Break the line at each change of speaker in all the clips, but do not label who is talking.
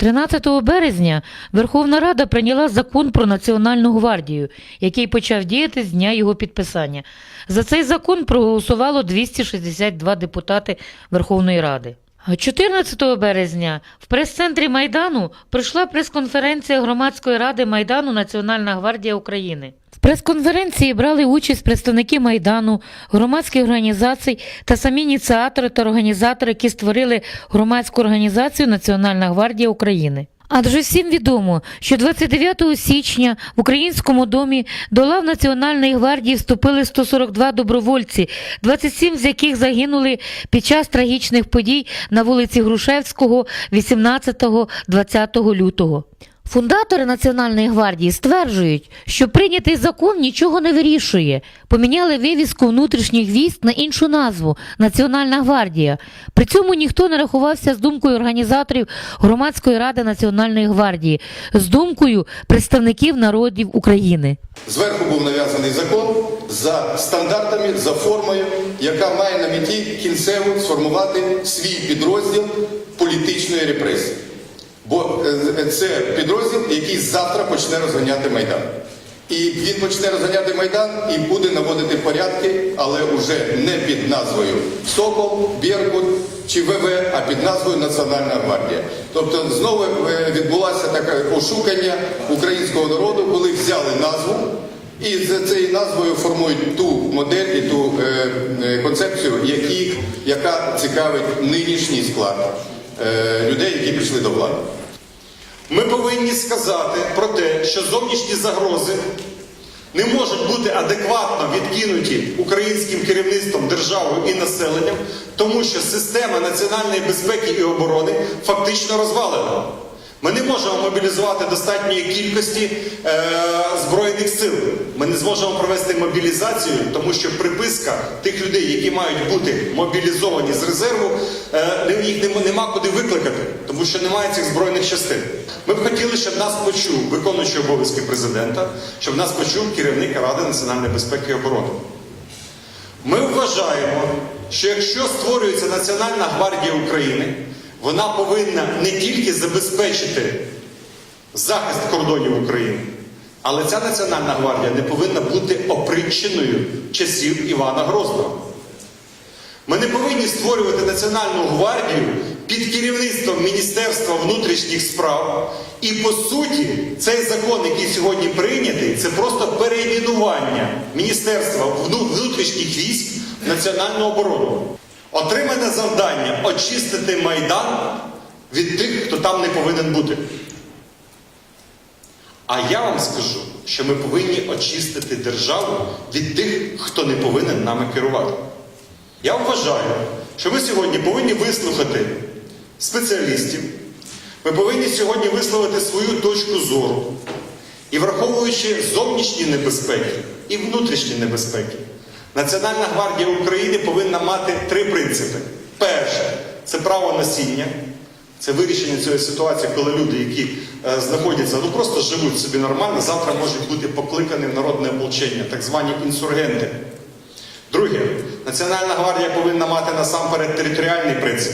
13 березня Верховна Рада прийняла закон про Національну гвардію, який почав діяти з дня його підписання. За цей закон проголосувало 262 депутати Верховної Ради. А 14 березня в прес-центрі Майдану пройшла прес-конференція громадської ради Майдану Національна гвардія України. В прес-конференції брали участь представники Майдану, громадських організацій та самі ініціатори та організатори, які створили громадську організацію Національна гвардія України. Адже всім відомо, що 29 січня в українському домі до лав Національної гвардії вступили 142 добровольці, 27 з яких загинули під час трагічних подій на вулиці Грушевського 18-20 лютого. Фундатори Національної гвардії стверджують, що прийнятий закон нічого не вирішує. Поміняли вивіску внутрішніх військ на іншу назву Національна гвардія. При цьому ніхто не рахувався з думкою організаторів громадської ради Національної гвардії, з думкою представників народів України.
Зверху був нав'язаний закон за стандартами, за формою, яка має на меті кінцево сформувати свій підрозділ політичної репресії. Бо е, це підрозділ, який завтра почне розганяти Майдан. І він почне розганяти Майдан і буде наводити порядки, але вже не під назвою Сокол, Беркут чи ВВ, а під назвою Національна гвардія. Тобто знову е, відбулося таке ошукання українського народу, коли взяли назву і за цією назвою формують ту модель і ту е, е, концепцію, які, яка цікавить нинішній склад е, людей, які прийшли до влади.
Ми повинні сказати про те, що зовнішні загрози не можуть бути адекватно відкинуті українським керівництвом, державою і населенням, тому що система національної безпеки і оборони фактично розвалена. Ми не можемо мобілізувати достатньої кількості е, збройних сил. Ми не зможемо провести мобілізацію, тому що приписка тих людей, які мають бути мобілізовані з резерву, е, їх нема, куди викликати, тому що немає цих збройних частин. Ми б хотіли, щоб нас почув виконуючий обов'язки президента, щоб нас почув керівник Ради національної безпеки і оборони. Ми вважаємо, що якщо створюється Національна гвардія України, вона повинна не тільки забезпечити захист кордонів України, але ця Національна гвардія не повинна бути опричиною часів Івана Грозного. Ми не повинні створювати Національну гвардію під керівництвом Міністерства внутрішніх справ. І по суті, цей закон, який сьогодні прийнятий, це просто переіменування Міністерства внутрішніх військ в національну оборону. Отримане завдання очистити Майдан від тих, хто там не повинен бути. А я вам скажу, що ми повинні очистити державу від тих, хто не повинен нами керувати. Я вважаю, що ми сьогодні повинні вислухати спеціалістів, ми повинні сьогодні висловити свою точку зору. І враховуючи зовнішні небезпеки і внутрішні небезпеки, Національна гвардія України повинна мати три принципи. Перше це право носіння, це вирішення цієї ситуації, коли люди, які е, знаходяться, ну просто живуть собі нормально, завтра можуть бути покликані в народне ополчення, так звані інсургенти. Друге, Національна гвардія повинна мати насамперед територіальний принцип.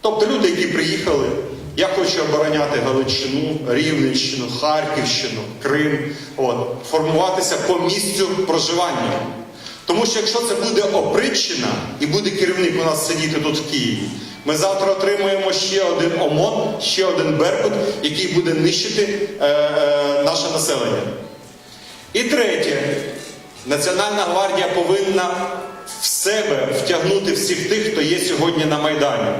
Тобто люди, які приїхали, я хочу обороняти Галичину, Рівненщину, Харківщину, Крим, от, формуватися по місцю проживання. Тому що якщо це буде опричина і буде керівник у нас сидіти тут в Києві, ми завтра отримуємо ще один ОМОН, ще один Беркут, який буде нищити е, е, наше населення. І третє, Національна гвардія повинна в себе втягнути всіх тих, хто є сьогодні на Майдані.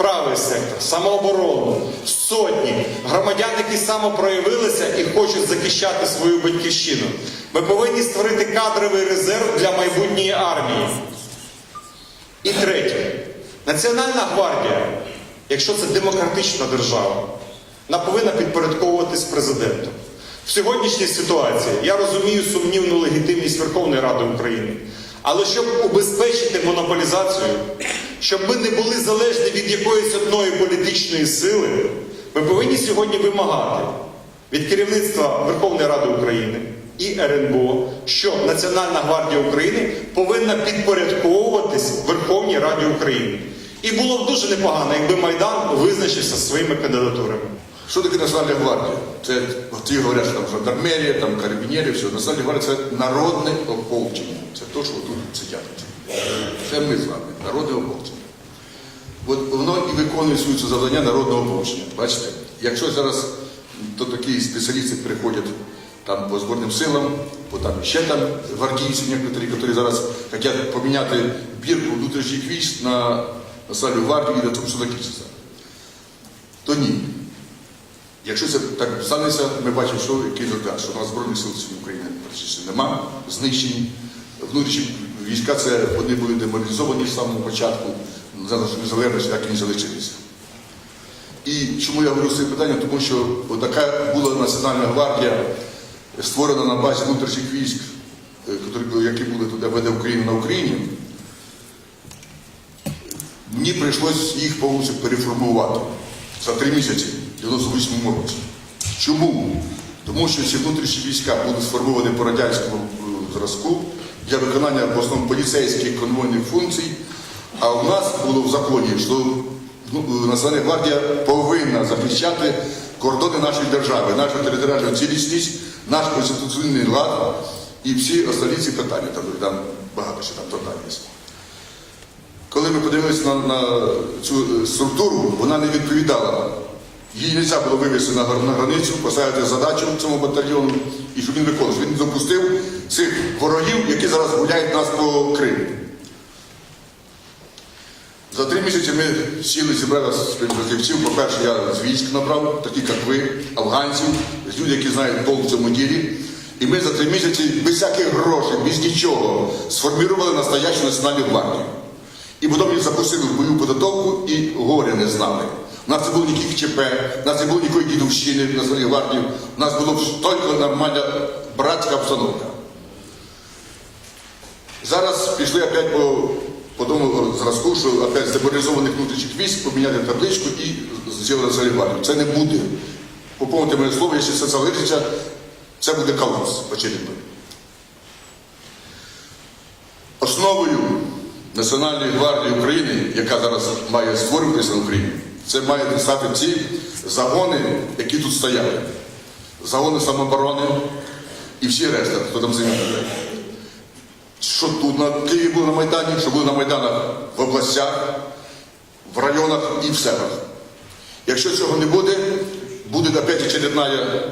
Правий сектор, самооборону, сотні громадян, які самопроявилися і хочуть захищати свою батьківщину. Ми повинні створити кадровий резерв для майбутньої армії. І третє, Національна гвардія, якщо це демократична держава, вона повинна підпорядковуватись президенту. В сьогоднішній ситуації я розумію сумнівну легітимність Верховної Ради України. Але щоб убезпечити монополізацію, щоб ми не були залежні від якоїсь одної політичної сили, ми повинні сьогодні вимагати від керівництва Верховної Ради України і РНБО, що Національна гвардія України повинна підпорядковуватись Верховній Раді України. І було б дуже непогано, якби Майдан визначився своїми кандидатурами.
Що таке Національна гвардія? Це ті говорять, що там жандармерія, там карабінєрі, все. Національна гвардія це народне ополчення. Це то, що тут сидять. Це ми з вами, народне ополчення. От воно і виконує свою завдання народного ополчення. Бачите? Якщо зараз то такі спеціалісти приходять там по збройним силам, бо там ще там гвардійці які зараз хочуть поміняти бірку внутрішніх військ на Національну гвардію і на тому, що закінчиться. То ні. Якщо це так станеться, ми бачимо, що який результат, що у нас Збройних сил України практично нема, знищені. Внутрішні війська це вони були демобілізовані з самого початку незалежності, так і не залишилися. І чому я говорю це питання? Тому що така була Національна гвардія, створена на базі внутрішніх військ, е, які були туди веде Україну на Україні. Мені прийшлось їх повністю переформувати за три місяці 98 році. Чому? Тому що ці внутрішні війська були сформовані по радянському е, зразку для виконання в основному поліцейських конвойних функцій. А у нас було в законі, що ну, е, Національна гвардія повинна захищати кордони нашої держави, нашу територіальну цілісність, наш конституційний лад і всі останні ці питання. Там, там багато ще там питань є. Коли ми подивилися на, на цю е, структуру, вона не відповідала. Її не можна було вивести на, границю, поставити задачу цьому батальйону, і щоб він виконував. Він допустив цих ворогів, які зараз гуляють нас по Криму. За три місяці ми сіли, зібрали своїх фахівців. По-перше, я з військ набрав, такі як ви, афганців, люди, які знають толк в цьому ділі. І ми за три місяці без всяких грошей, без нічого сформували настоящу національну гвардію. І потім їх запустили в бойову підготовку і горя не знали. У нас не було ніяких ЧП, у нас не було ніякої дідовщини в Національній гвардії, у нас була тільки нормальна братська обстановка. Зараз пішли опять по, по тому зразку, що опять з демобілізованих внутрішніх військ поміняти табличку і зробили гвардію. Це не буде. Поповнити моє слово, якщо це залишиться, це буде колапс очевидно. Основою Національної гвардії України, яка зараз має створюватися на Україні, це мають стати ці загони, які тут стояли. Загони самооборони і всі решта, хто там займає. Що тут на Києві було на Майдані, що було на Майданах в областях, в районах і в селах. Якщо цього не буде, буде опять очередна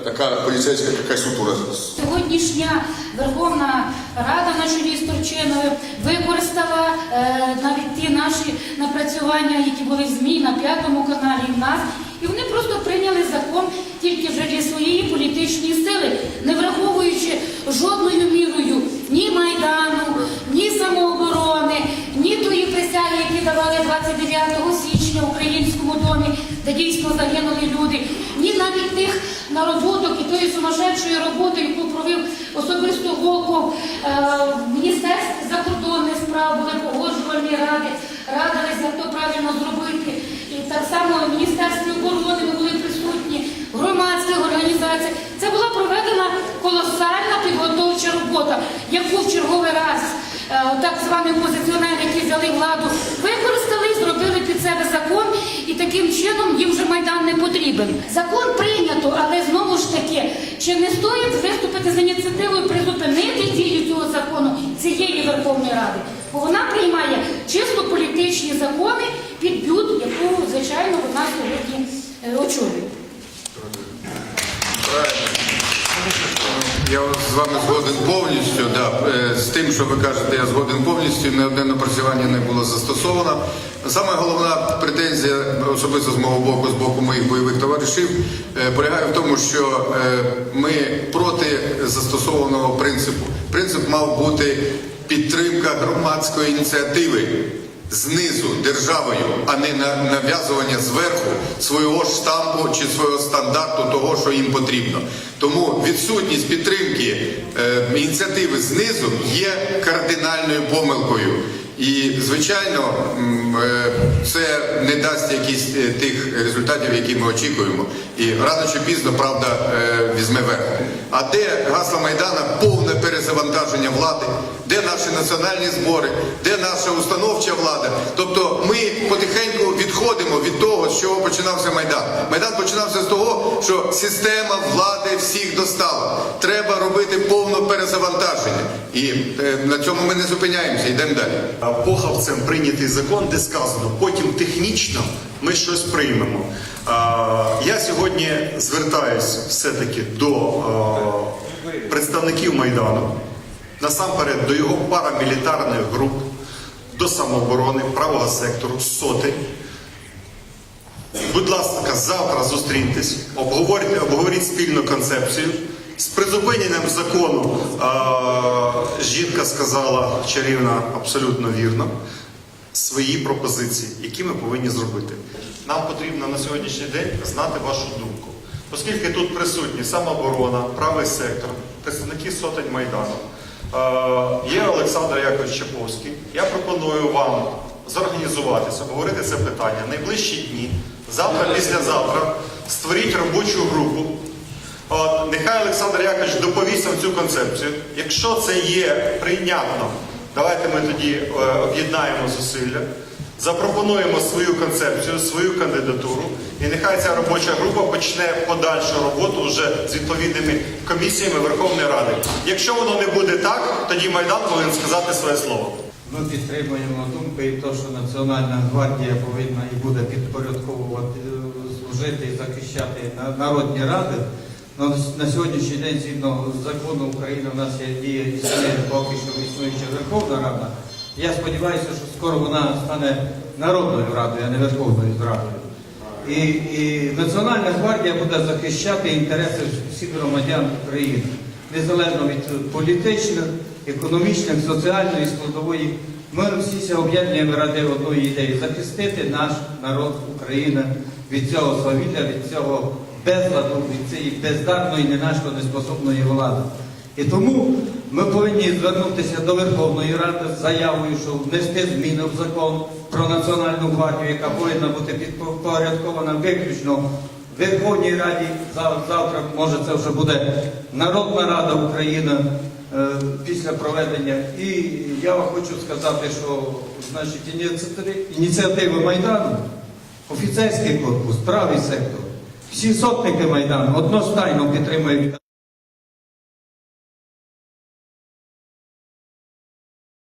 така поліцейська така структура.
Сьогоднішня Верховна Рада на чолі з Турчиною використала е, навіть ті наші напрацювання, які були в ЗМІ на п'ятому каналі в нас, і вони просто прийняли закон тільки вже для своєї політичної сили, не враховуючи жодною мірою ні Майдану, ні самооборони, ні тої присяги, які давали 29 січня українському домі, де дійсно загинули люди, ні навіть тих нароботок і тої сумасшедшої роботи, яку провів особисто Волков е, в закордонних справ, були погоджувальні ради, радилися, як то правильно зробити. І так само в Міністерстві оборони були присутні, громадських організацій. Це була проведена колосальна підготовча робота, яку в черговий раз е, так звані опозиціонери, які взяли владу, використали, чином їм вже майдан не потрібен. Закон прийнято, але знову ж таки, чи не стоїть виступити з ініціативою призупинити дію цього закону цієї Верховної Ради? Бо вона приймає чисто політичні закони під бют, яку, звичайно, вона сьогодні е, очолює.
Я з вами згоден повністю. Да. Е, З тим, що ви кажете, я згоден повністю. Не одне напрацювання не було застосовано. Саме головна претензія, особисто з мого боку, з боку моїх бойових товаришів, е, полягає в тому, що е, ми проти застосованого принципу. Принцип мав бути підтримка громадської ініціативи знизу державою, а не на нав'язування зверху свого штампу чи свого стандарту того, що їм потрібно. Тому відсутність підтримки е, ініціативи знизу є кардинальною помилкою. І, звичайно, е, це не дасть якісь е, тих результатів, які ми очікуємо. І рано чи пізно правда е, візьме верх. А де гасла Майдана повне перезавантаження влади, де наші національні збори, де наша установча влада? Тобто ми потихеньку відходимо від того, з чого починався Майдан. Майдан починався з того, що система влади всіх достала. Треба робити повне перезавантаження. І е, на цьому ми не зупиняємося, йдемо далі.
похавцем прийнятий закон, де сказано, потім технічно ми щось приймемо. Я сьогодні звертаюся все-таки до а, представників Майдану, насамперед до його парамілітарних груп, до самооборони, правого сектору, сотень. Будь ласка, завтра зустріньтесь, обговоріть, обговоріть спільну концепцію. З призупиненням закону а, жінка сказала чарівна абсолютно вірно свої пропозиції, які ми повинні зробити. Нам потрібно на сьогоднішній день знати вашу думку. Оскільки тут присутні самооборона, правий сектор, представники сотень Майдану, е, є Олександр Якович Чаповський. Я пропоную вам зорганізуватися, обговорити це питання найближчі дні. Завтра, післязавтра створіть робочу групу. От, нехай Олександр Якович доповість вам цю концепцію. Якщо це є прийнятно, давайте ми тоді е, об'єднаємо зусилля, запропонуємо свою концепцію, свою кандидатуру, і нехай ця робоча група почне подальшу роботу вже з відповідними комісіями Верховної Ради. Якщо воно не буде так, тоді Майдан повинен сказати своє слово.
Ми підтримуємо думку і те, що Національна гвардія повинна і буде підпорядковувати, е, служити і захищати народні ради. Ну, на сьогоднішній день, згідно закону України, у нас є діє існує поки що існуюча Верховна Рада. Я сподіваюся, що скоро вона стане народною радою, а не Верховною Радою. І, і Національна гвардія буде захищати інтереси всіх громадян України, незалежно від політичних, економічних, соціальної складової. Ми всі об'єднуємо ради одної ідеї захистити наш народ України від цього свавілля, від цього безладу, від цієї бездарної, не нашої неспособної влади. І тому ми повинні звернутися до Верховної Ради з заявою, що внести зміни в закон про Національну гвардію, яка повинна бути підпорядкована виключно Верховній Раді. Завтра, може, це вже буде Народна Рада України е, після проведення. І я вам хочу сказати, що значить, ініціативи Майдану, офіцерський корпус, правий сектор, всі сотники Майдану одностайно підтримують.